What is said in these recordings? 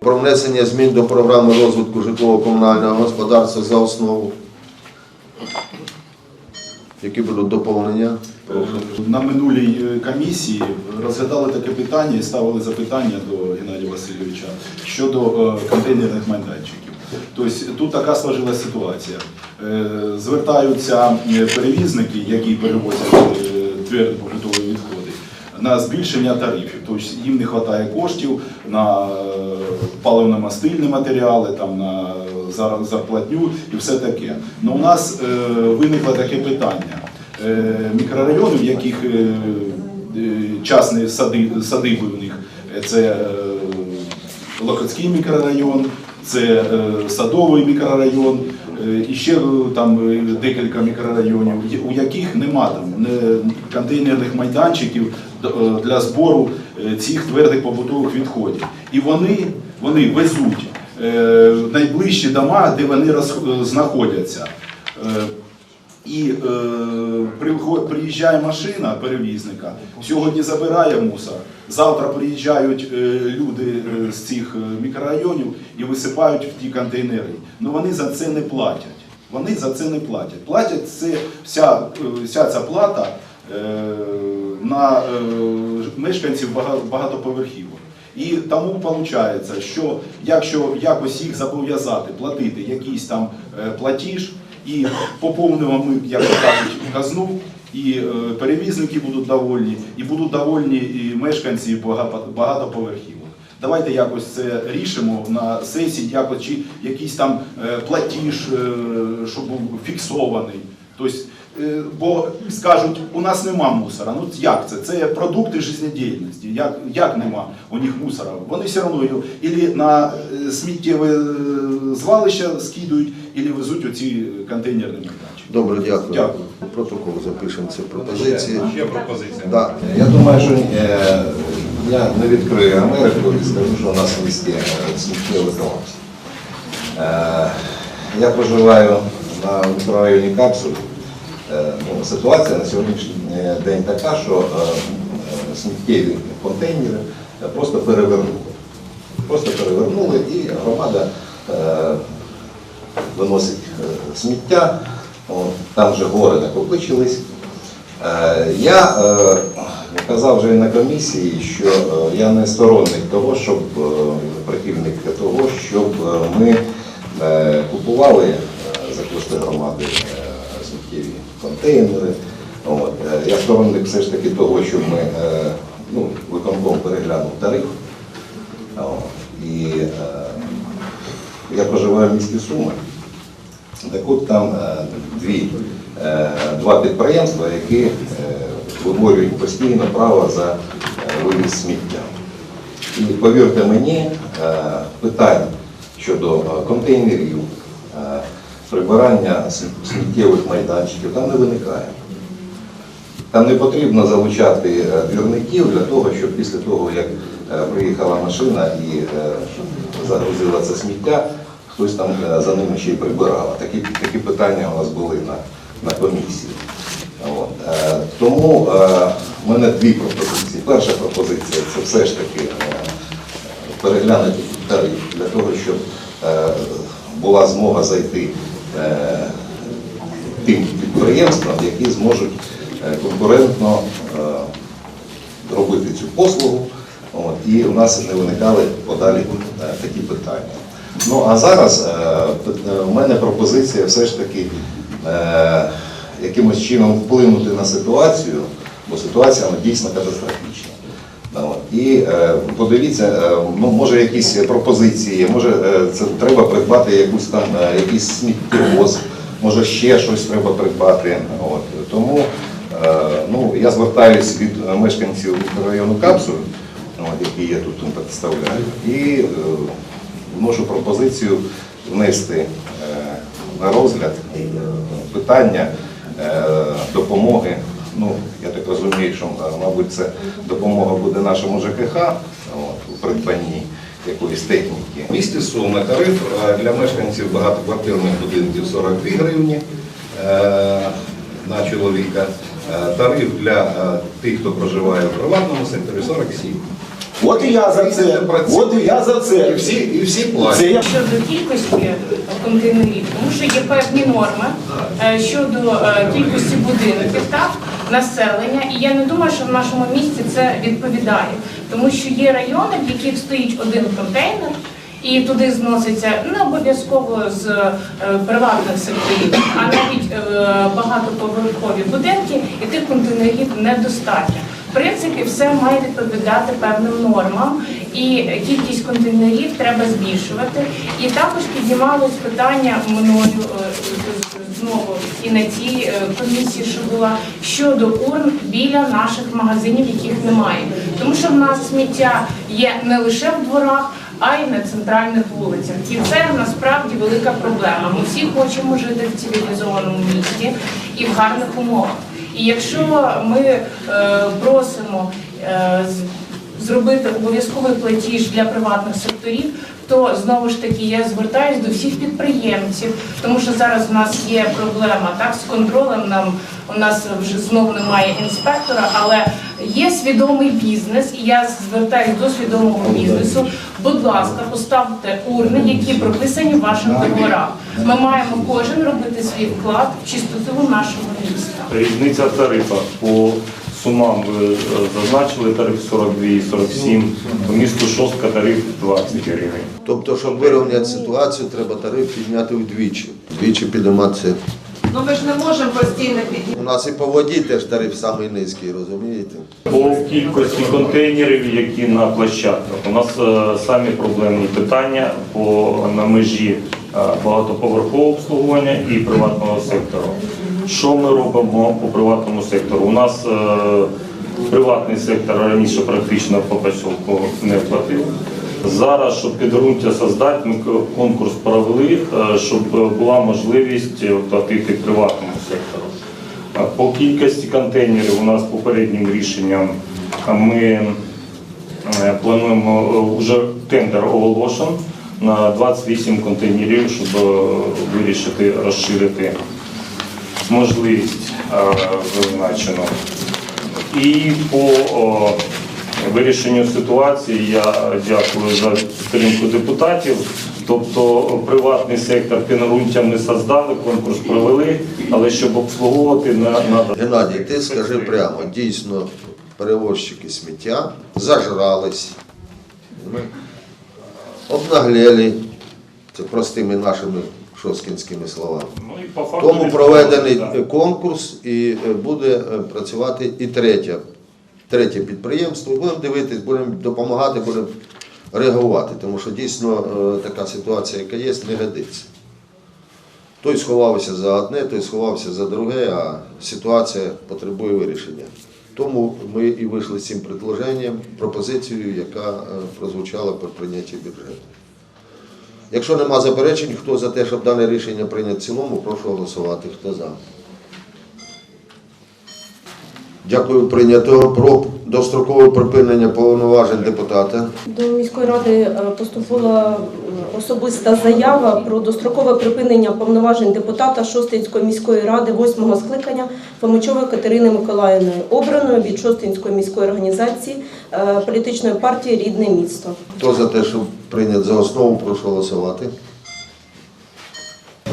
Про внесення змін до програми розвитку житлово-комунального господарства за основу. Які будуть доповнення? На минулій е, комісії розглядали таке питання і ставили запитання до Геннадія Васильовича щодо е, контейнерних майданчиків. Тобто тут така сложилася ситуація. Е, Звертаються перевізники, які перевозять твердо на збільшення тарифів. Тобто їм не вистачає коштів на е, паливно-мастильні матеріали, там, на зар- зарплатню і все таке. Ну, у нас е, виникло таке питання. Е, Мікрорайони, в яких е, е, частні сади, садиби в них, е, це е, Локотський мікрорайон, це е, Садовий мікрорайон, е, і ще е, там е, декілька мікрорайонів, у яких нема там не- контейнерних майданчиків е, для збору е, цих твердих побутових відходів. І вони, вони везуть е, найближчі дома, де вони е, знаходяться. І е, приїжджає машина перевізника, сьогодні забирає мусор. Завтра приїжджають е, люди е, з цих е, мікрорайонів і висипають в ті контейнери. Ну вони за це не платять. Вони за це не платять. Платять це вся, вся ця плата на мешканців бага- багатоповерхівок. І тому виходить, що якщо якось їх зобов'язати платити якийсь там платіж, і поповнимо ми, як кажуть, казну, і е, перевізники будуть довольні, і будуть довольні і мешканці багато- багатоповерхівок. Давайте якось це рішимо на сесії, якось чи якийсь там е, платіж, е, щоб був фіксований. Тобто, бо скажуть, у нас нема мусора. Ну як це? Це продукти життєдіяльності. Як, як нема у них мусора? Вони все одно його на сміттєве звалище скидують, ілі везуть оці контейнерні майданчики. Добре, дякую. Дякую. Протокол запишемо ці пропозиції. Ще пропозиція. Да. Я думаю, що е, я не відкрию Америку і скажу, що у нас місті е, сміттєвий колапс. Е, Я проживаю на мікрорайоні Капсуль. Е, ну, Ситуація на сьогоднішній е, день така, що е, е, сміттєві контейнери е, просто перевернули. Просто перевернули і громада е, виносить е, сміття, там вже гори накопичились. Е, Я е, казав вже на комісії, що я не сторонник того, щоб прихильник того, щоб ми купували за кошти громади сміттєві контейнери. Я сторонник все ж таки того, щоб ми ну, виконком переглянув тариф. І я проживаю в місті Суми. Так от там е, дві, е, два підприємства, які е, виборюють постійно право за вивіз сміття. І повірте мені, питань щодо контейнерів, прибирання сміттєвих майданчиків там не виникає. Там не потрібно залучати двірників для того, щоб після того, як приїхала машина і загрузила це сміття, хтось там е, за ними ще й прибирав. Такі, такі питання у нас були на, на комісії. От. Е, Тому е, в мене дві пропозиції. Перша пропозиція це все ж таки переглянути тариф для того, щоб була змога зайти тим підприємствам, які зможуть конкурентно робити цю послугу, от, і у нас не виникали подалі такі питання. Ну а зараз е, е, у мене пропозиція все ж таки е, якимось чином вплинути на ситуацію, бо ситуація ну, дійсно катастрофічна. От. І подивіться, ну, може якісь пропозиції, може це треба придбати якусь там якийсь сміттєвоз, може ще щось треба придбати. От. Тому ну, я звертаюсь від мешканців мікрорайону Капсуль, які я тут представляю, і вношу пропозицію внести е, на розгляд е, питання е, допомоги. Ну, я так розумію, що, мабуть, це допомога буде нашому ЖКХ от, у придбанні якоїсь техніки. В місті Суми тариф для мешканців багатоквартирних будинків 42 гривні на чоловіка. Тариф для тих, хто проживає в приватному секторі 47. От і я за це. От і я за це. І всі, і всі платять. Це я Щодо кількості контейнерів, тому що є певні норми е, щодо е, кількості будинків, так, населення, і я не думаю, що в нашому місті це відповідає, тому що є райони, в яких стоїть один контейнер. І туди зноситься не обов'язково з е, приватних секторів, а навіть е, багатоповерхові будинки, і тих контейнерів недостатньо. В принципі, все має відповідати певним нормам, і кількість контейнерів треба збільшувати. І також піднімалось питання мною е, знову і на цій е, комісії, що була щодо урн біля наших магазинів, яких немає. Тому що в нас сміття є не лише в дворах, а й на центральних вулицях. І це насправді велика проблема. Ми всі хочемо жити в цивілізованому місті і в гарних умовах. І якщо ми е, просимо е, зробити обов'язковий платіж для приватних секторів, то знову ж таки я звертаюся до всіх підприємців, тому що зараз у нас є проблема так з контролем. Нам у нас вже знову немає інспектора, але є свідомий бізнес, і я звертаюся до свідомого бізнесу. Будь ласка, поставте урни, які прописані в ваших договорах. Ми маємо кожен робити свій вклад в чистоту нашого міста. Різниця в тарифах по сумам ви е, зазначили тариф 42 і 47, по місту Шостка тариф 20 гривень. Тобто, щоб вирівняти ситуацію, треба тариф підняти вдвічі. Вдвічі піднімати. Ну ми ж не можемо постійно піднімати. У нас і по воді теж тариф самий низький, розумієте? По кількості контейнерів, які на площадках, у нас е, самі проблемні питання по на межі е, багатоповерхового обслуговування і приватного сектору. Що ми робимо по приватному сектору? У нас е, приватний сектор раніше практично по посілку не платив. Зараз, щоб підґрунтя создати, ми конкурс провели, е, щоб була можливість е, платити приватному сектору. По кількості контейнерів у нас попереднім рішенням ми е, плануємо вже тендер оголошен на 28 контейнерів, щоб вирішити розширити можливість зазначену. І по вирішенню ситуації я дякую за підтримку депутатів. Тобто приватний сектор підґрунтя ми создали, конкурс провели, але щоб обслуговувати на надо. Геннадій, ти скажи прямо, дійсно, перевозчики сміття зажрались, обнаглели, це простими нашими шоскінськими словами. Ну і по факту Тому проведений конкурс і е, буде е, працювати і третє, третє підприємство. Будемо дивитись, будемо допомагати, будемо реагувати, тому що дійсно е, така ситуація, яка є, не годиться. Той сховався за одне, той сховався за друге, а ситуація потребує вирішення. Тому ми і вийшли з цим предложенням, пропозицією, яка е, прозвучала при прийнятті бюджету. Якщо нема заперечень, хто за те, щоб дане рішення прийняти в цілому, прошу голосувати. Хто за? Дякую, прийнято. Про дострокове припинення повноважень депутата. До міської ради е, поступила е, особиста заява про дострокове припинення повноважень депутата Шостинської міської ради восьмого скликання Фомичової Катерини Миколаївної, обраної від Шостинської міської організації е, політичної партії Рідне місто. Хто за те, щоб прийняти за основу, прошу голосувати.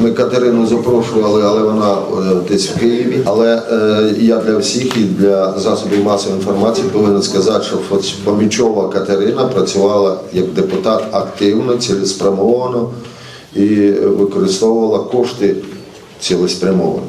Ми Катерину запрошували, але вона е, десь в Києві. Але е, я для всіх і для засобів масової інформації повинен сказати, що Фомічова Катерина працювала як депутат активно, цілеспрямовано і використовувала кошти цілеспрямовано.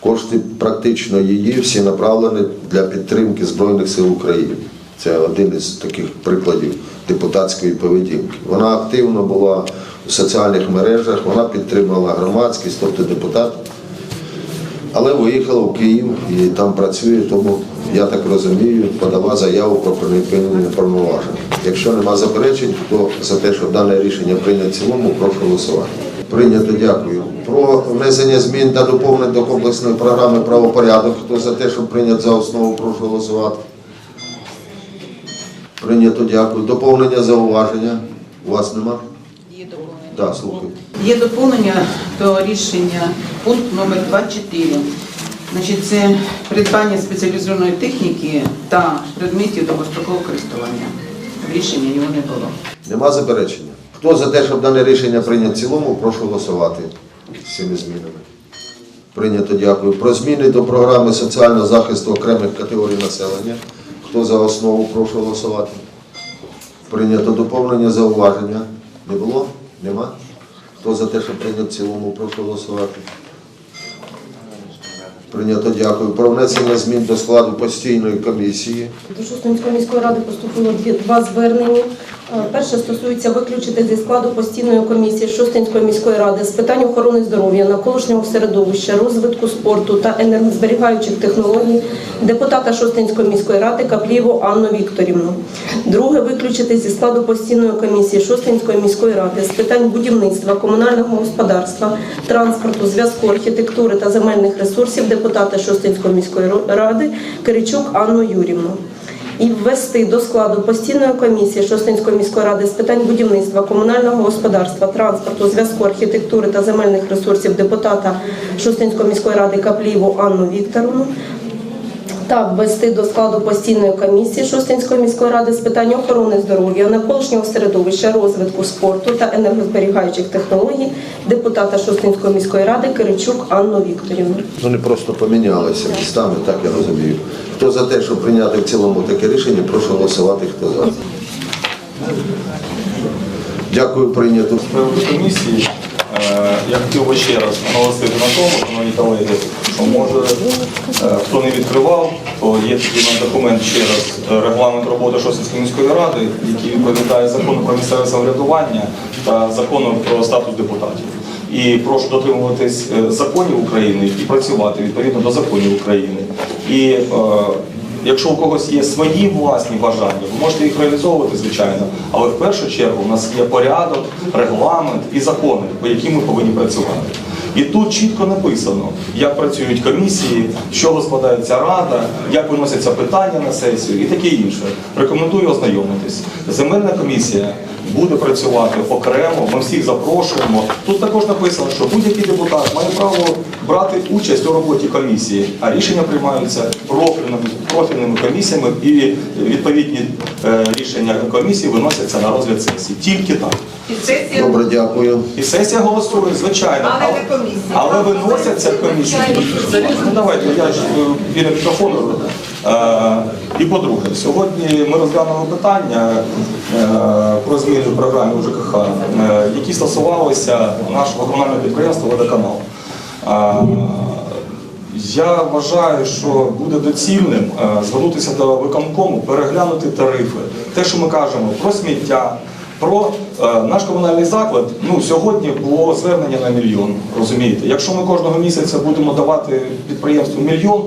Кошти практично її всі направлені для підтримки Збройних сил України. Це один із таких прикладів депутатської поведінки. Вона активно була у соціальних мережах, вона підтримала громадськість, тобто депутат. Але виїхала в Київ і там працює, тому я так розумію, подала заяву про припинення повноважень. Якщо нема заперечень, хто за те, щоб дане рішення прийняти в цілому, прошу голосувати. Прийнято, дякую. Про внесення змін та доповнень до комплексної програми правопорядок. Хто за те, щоб прийняти за основу, прошу голосувати. Прийнято, дякую. Доповнення зауваження. У вас нема? Так, слухаю. Є доповнення до рішення пункт номер 24. Значить, це придбання спеціалізованої техніки та предметів довгострокового користування. рішення його не було. Нема заперечення. Хто за те, щоб дане рішення прийняти в цілому, прошу голосувати з цими змінами. Прийнято, дякую. Про зміни до програми соціального захисту окремих категорій населення. Хто за основу, прошу голосувати. Прийнято доповнення зауваження. Не було? Нема? Хто за те, щоб прийняти в цілому, прошу голосувати. Прийнято, дякую. Про внесення змін до складу постійної комісії. До Шостинської міської ради поступило два звернення. Е, Перше стосується виключити зі складу постійної комісії Шостинської міської ради з питань охорони здоров'я, навколишнього середовища, розвитку спорту та енергозберігаючих технологій депутата Шостинської міської ради Каплієву Анну Вікторівну. Друге виключити зі складу постійної комісії Шостинської міської ради з питань будівництва, комунального господарства, транспорту, зв'язку, архітектури та земельних ресурсів депутата Шостинської міської ради Киричук Анну Юрівну. І ввести до складу постійної комісії Шостинської міської ради з питань будівництва, комунального господарства, транспорту, зв'язку, архітектури та земельних ресурсів депутата Шостинської міської ради Каплієву Анну Вікторовну та ввести до складу постійної комісії Шостинської міської ради з питань охорони здоров'я, навколишнього середовища, розвитку спорту та енергозберігаючих технологій депутата Шостинської міської ради Киричук Анну Вікторівну. Вони просто помінялися містами, так я розумію. Хто за те, щоб прийняти в цілому таке рішення, прошу голосувати, хто за. Дякую, прийнято. З приводу комісії, я хотів би ще раз наголосити на тому, шановні колеги, що може, е, хто не відкривав, то є такий документ ще раз е, регламент роботи Шосинської міської ради, який відповідає закону про місцеве самоврядування та закону про статус депутатів. І прошу дотримуватись е, законів України і працювати відповідно до законів України. І е, Якщо у когось є свої власні бажання, ви можете їх реалізовувати, звичайно, але в першу чергу у нас є порядок, регламент і закони, по яким ми повинні працювати. І тут чітко написано, як працюють комісії, чого складається рада, як виносяться питання на сесію і таке інше. Рекомендую ознайомитись. Земельна комісія буде працювати окремо, ми всіх запрошуємо. Тут також написано, що будь-який депутат має право брати участь у роботі комісії, а рішення приймаються профільними, профільними комісіями і відповідні е, рішення комісії виносяться на розгляд сесії. Тільки так. І сесія Добре, дякую. І сесія голосує, звичайно. Але не комісія. Але виносяться комісії. Ну давайте, я ж е, біля мікрофону. Е, І по-друге, сьогодні ми розглянули питання е, про зміни в програмі УЖКХ, е, які стосувалися нашого комунального підприємства «Водоканал». Е, Я вважаю, що буде доцільним звернутися до виконкому, переглянути тарифи. Те, що ми кажемо про сміття, про наш комунальний заклад. Ну сьогодні було звернення на мільйон. Розумієте, якщо ми кожного місяця будемо давати підприємству мільйон.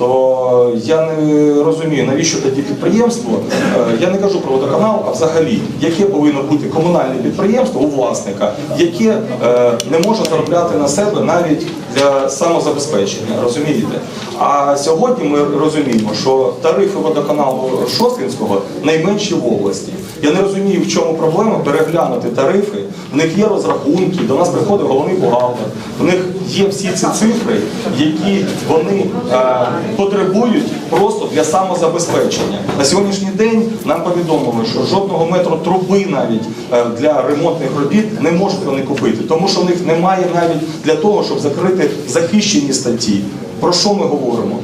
То я не розумію, навіщо тоді підприємство. Е, Я не кажу про водоканал, а взагалі, яке повинно бути комунальне підприємство у власника, яке е, не може заробляти на себе навіть для самозабезпечення. Розумієте? А сьогодні ми розуміємо, що тарифи водоканалу Шосткинського найменші в області. Я не розумію, в чому проблема переглянути тарифи. В них є розрахунки, до нас приходить головний бухгалтер. В них є всі ці цифри, які вони е, потребують просто для самозабезпечення. На сьогоднішній день нам повідомили, що жодного метру труби навіть е, для ремонтних робіт не можуть вони купити, тому що в них немає навіть для того, щоб закрити захищені статті. Про що ми говоримо?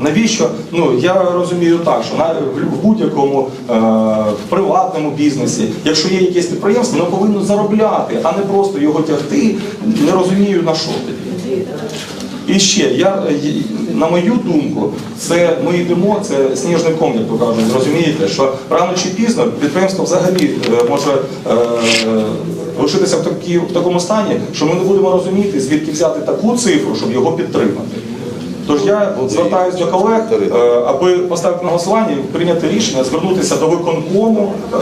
Навіщо? Ну я розумію так, що в будь-якому е, приватному бізнесі, якщо є якесь підприємство, воно повинно заробляти, а не просто його тягти. Не розумію на що тоді. І ще я на мою думку, це ми йдемо, це сніжний ком, як то кажуть. Розумієте, що рано чи пізно підприємство взагалі е, може е, лишитися в, такі, в такому стані, що ми не будемо розуміти, звідки взяти таку цифру, щоб його підтримати. Тож я звертаюся до колег, е, аби поставити на голосування, прийняти рішення, звернутися до виконкому, е,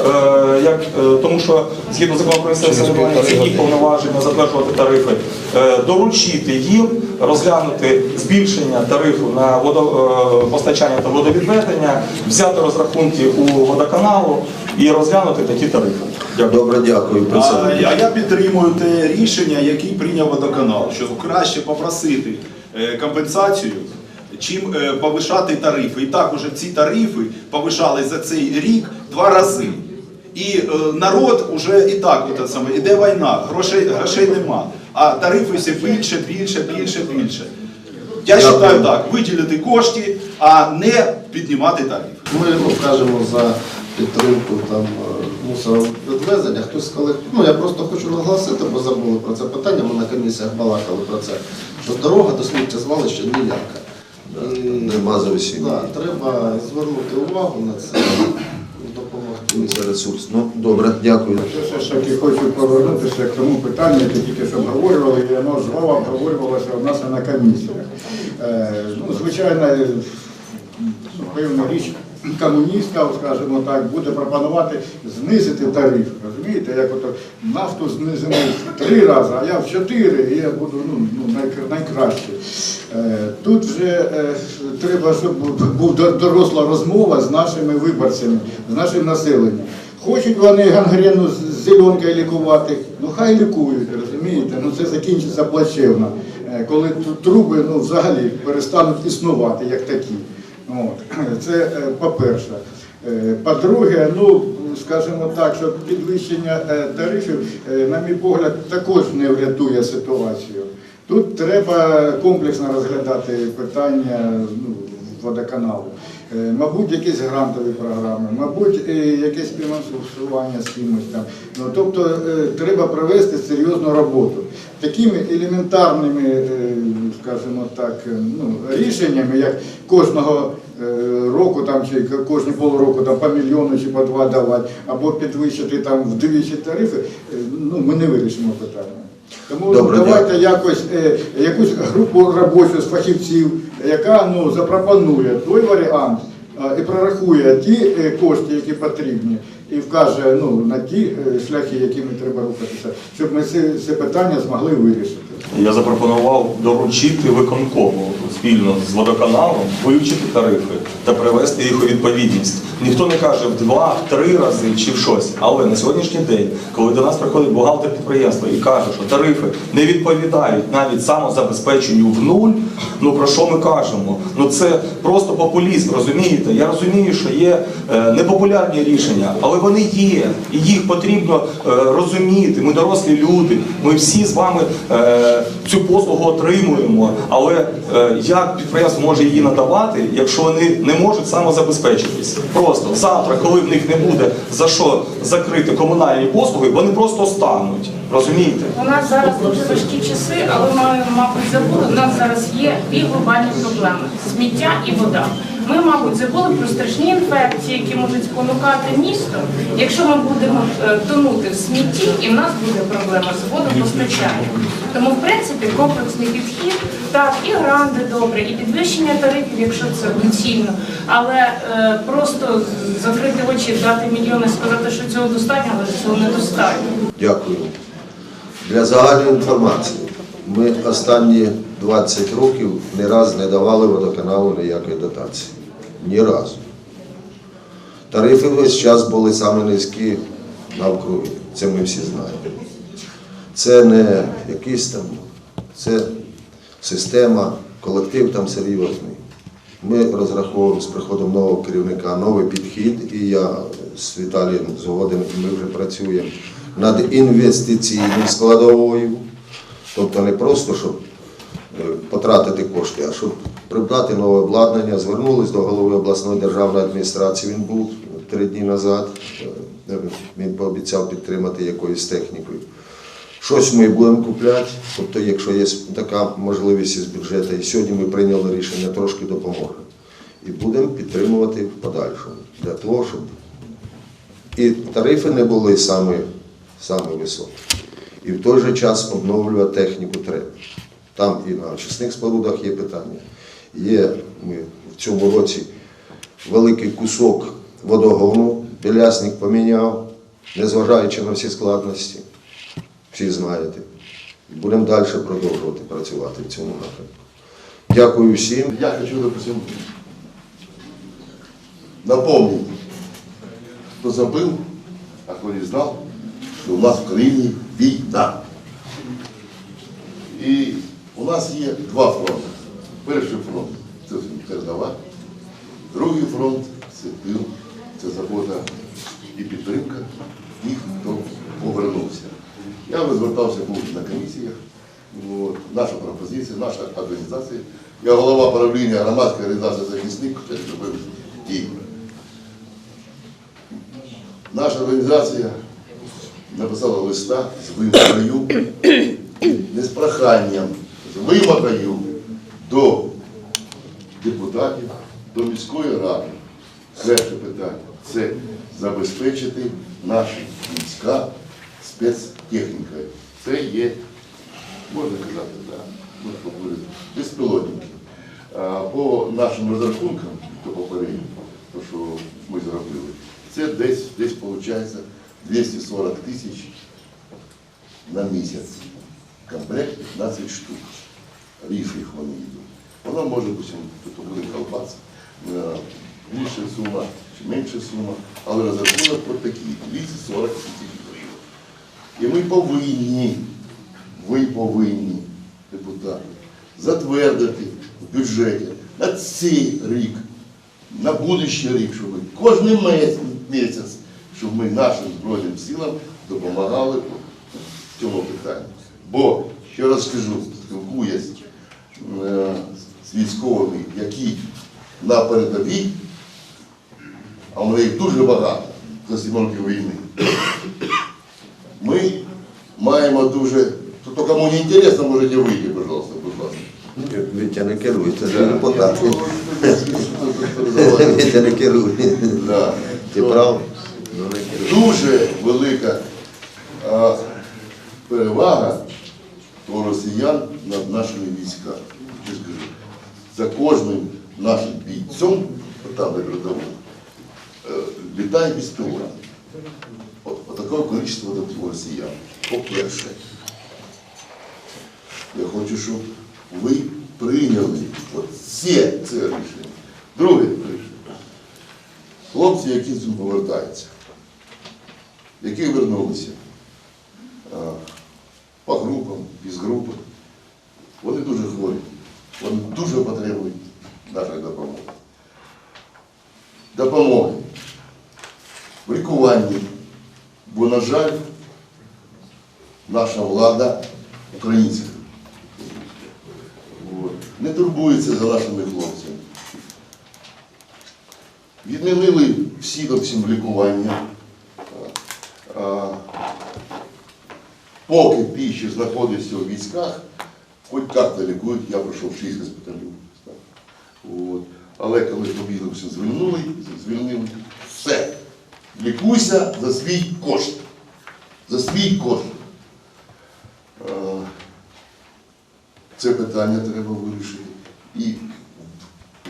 як, е, тому що згідно закону про місцеве самоврядування їх повноваження затверджувати тарифи, доручити їм розглянути збільшення тарифу на водопостачання та водовідведення, взяти розрахунки у водоканалу і розглянути такі тарифи. Дякую. Добре, дякую. А, а я підтримую те рішення, яке прийняв водоканал, що краще попросити е, компенсацію, чим е, повишати тарифи. І так уже ці тарифи повишали за цей рік два рази. І е, народ уже і так от саме, іде війна, грошей, грошей нема. А тарифи все більше, більше, більше, більше. Я вважаю так, виділити кошти, а не піднімати тарифи. Ми ну, кажемо за підтримку там е, мусоровідвезення. Хтось з колег, ну я просто хочу наголосити, бо забули про це питання. Ми на комісіях балакали про це. Що дорога до сміттєзвалища ніяка. Нема зовсім. Да, треба звернути увагу на це, допомогти. Це ресурс. Ну, добре, дякую. Я ще, ще таки хочу повернутися к тому питанню, яке тільки що обговорювали, і воно знову обговорювалося у нас на комісіях. Е, ну, звичайно, ну, певна річ комуністів, скажімо так, буде пропонувати знизити тариф. Розумієте, як ото нафту знизимо в три рази, а я в чотири, і я буду ну, ну, найк- найкращий. Е, Тут вже е, треба, щоб до- доросла розмова з нашими виборцями, з нашим населенням. Хочуть вони гангрену з зеленкою лікувати, ну хай лікують, розумієте? Ну це закінчиться плачевно, е, коли труби ну, взагалі перестануть існувати як такі. От. Це по-перше. По-друге, ну скажімо так, що підвищення е, тарифів, е, на мій погляд, також не врятує ситуацію. Тут треба комплексно розглядати питання ну, водоканалу. Е, Мабуть, якісь грантові програми, мабуть, якесь фінансування з кимось там. Ну, тобто треба провести серйозну роботу. Такими елементарними, скажімо так, ну, рішеннями, як кожного року там, чи кожні полроку там, по мільйону чи по два давати, або підвищити там вдвічі тарифи, е, ну, ми не вирішимо питання. Тому Добре, давайте якось е, якусь групу робочу з фахівців, яка ну, запропонує той варіант е, і прорахує ті е, кошти, які потрібні, і вкаже ну, на ті е, шляхи, якими треба рухатися, щоб ми це, це питання змогли вирішити. Я запропонував доручити виконкому спільно з водоканалом вивчити тарифи та привести їх у відповідність. Ніхто не каже в два, в три рази чи в щось. Але на сьогоднішній день, коли до нас приходить бухгалтер підприємства і каже, що тарифи не відповідають навіть самозабезпеченню в нуль, ну про що ми кажемо? Ну це просто популізм, розумієте? Я розумію, що є е, непопулярні рішення, але вони є, і їх потрібно е, розуміти. Ми дорослі люди, ми всі з вами е, цю послугу отримуємо. Але е, як підприємство може її надавати, якщо вони не можуть самозабезпечитись? Просто завтра, коли в них не буде за що закрити комунальні послуги, вони просто стануть. Розумієте? У нас зараз дуже важкі часи, але ми, мабуть, забули. У нас зараз є дві глобальні проблеми: сміття і вода. Ми, мабуть, забули про страшні інфекції, які можуть спонукати місто, якщо ми будемо е, тонути в смітті, і в нас буде проблема з водопостачанням. Тому, в принципі, комплексний підхід, так, і гранди добре, і підвищення тарифів, якщо це доцільно. Але е, просто закрити очі, дати мільйони, сказати, що цього достатньо, але цього недостатньо. Дякую. Для загальної інформації, ми останні 20 років ні разу не давали водоканалу ніякої дотації. Ні разу. Тарифи весь час були саме низькі навкруги. Це ми всі знаємо. Це не якийсь там, це система, колектив там серйозний. Ми розраховуємо з приходом нового керівника новий підхід, і я з Віталієм згоден, ми вже працюємо над інвестиційною складовою. Тобто не просто, щоб потратити кошти, а щоб придбати нове обладнання. Звернулись до голови обласної державної адміністрації. Він був три дні назад. Е, Він пообіцяв підтримати якоюсь технікою. Щось ми будемо купляти, тобто, якщо є така можливість із бюджету. І сьогодні ми прийняли рішення трошки допомоги. І будемо підтримувати в подальшому для того, щоб і тарифи не були саме, саме високі. І в той же час обновлювати техніку треба. Там і на очисних спорудах є питання. Є ми в цьому році великий кусок водогону, білясник поміняв, незважаючи на всі складності. Всі знаєте. Будемо далі продовжувати працювати в цьому напрямку. Дякую всім. Я хочу, допустим, напомнить, кто забыл, а кто не знал, что у нас в країні війна. І у нас є два фронти. Перший фронт це передова. Другий фронт це тил, це забота і підтримка тих, хто повернувся. Я би звертався був на комісіях. От, наша пропозиція, наша організація. Я голова правління громадської організації захисник, і наша організація написала листа з вимогою, не з проханням, з вимогою до депутатів, до міської ради. Перше питання це забезпечити наші війська спецтехнікою. Це є, можна казати, да, ну, безпілотники. По нашим розрахункам, то попередньо, то що ми зробили, це десь, десь виходить 240 тисяч на місяць. Комплект 15 штук. Різних вони йдуть. Воно може бути, тут буде колбаса. Більша сума чи менша сума, але розрахунок от такий 240 тисяч гривень. І ми повинні, ви повинні, депутати, затвердити в бюджеті на цей рік, на будущий рік, щоб кожен місяць, щоб ми нашим Збройним силам допомагали в цьому питанні. Бо, ще раз скажу, спілкуюсь е, з військовими, які на передовій, а в них дуже багато за 7 років війни. Ми маємо дуже. То кому не інтересно, можете вийти, пожалуйста, будь ласка. Вітя не керуйте, це. Вітя не керує. Ти прав? Дуже велика перевага росіян над нашими військами. Я скажу, за кожним нашим бійцем, там на передовому, е, літає безпілотник. От, от у росіян. По-перше, я хочу, щоб ви прийняли все це рішення. Друге рішення. Хлопці, які повертаються, які вернулися а, по групам, із групи, вони дуже хворі, вони дуже потребують нашої допомоги. Допомоги в лікуванні, бо, на жаль, наша влада українська не турбується за нашими хлопцями. Відмінили всі зовсім лікування. А, а, Поки піші знаходиться у військах, хоч як-то лікують, я пройшов 6 госпіталів. От. Але коли побігли все звільнили, звільнили, все. Лікуйся за свій кошт. За свій кошт. Це питання треба вирішити. І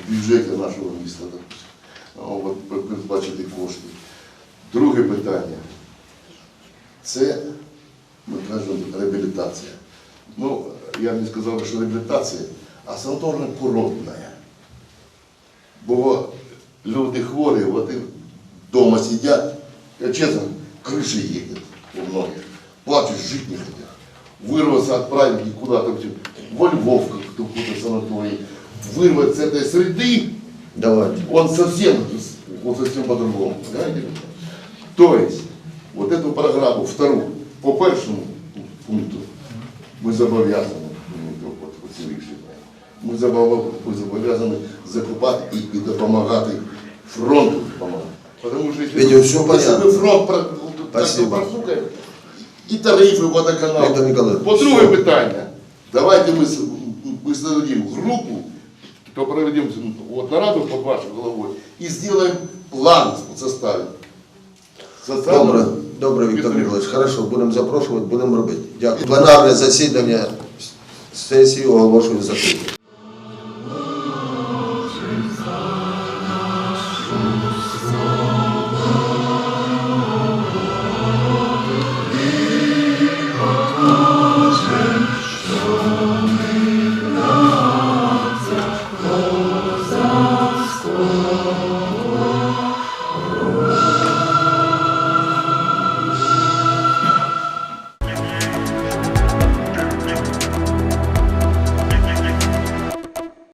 в бюджеті нашого міста передбачити кошти. Друге питання. Це, реабілітація. Ну, я б не сказав, що реабілітація, а санаторно-курортна. Бо люди хворі, вони вдома сидять, я чесно, криші їдуть у многих. Плачуть, жити не хотят. Вырваться, отправить их куда-то в- во Львов, как в какой-то санаторий. Вырвать с этой среды, Давайте. он совсем, он совсем по-другому. Понимаете? То есть, вот эту программу, вторую, по першому пункту, ми зобов'язані, ну, от, от ми зобов'язані закупати і, і допомагати фронту допомагати. Потому що якщо, все понятно. фронт про- Спасибо. прослухаємо, і тарифи Віктор водоканалу. По-друге все. питання. Давайте ми, с- ми создадим группу, то проведем вот нараду под вашей головой и сделаем план составим. Добре, добре, Віктор Ніколаївич, хорошо, будемо запрошувати, будемо робити. Дякую. Пленарне засідання сесії оголошую закритим.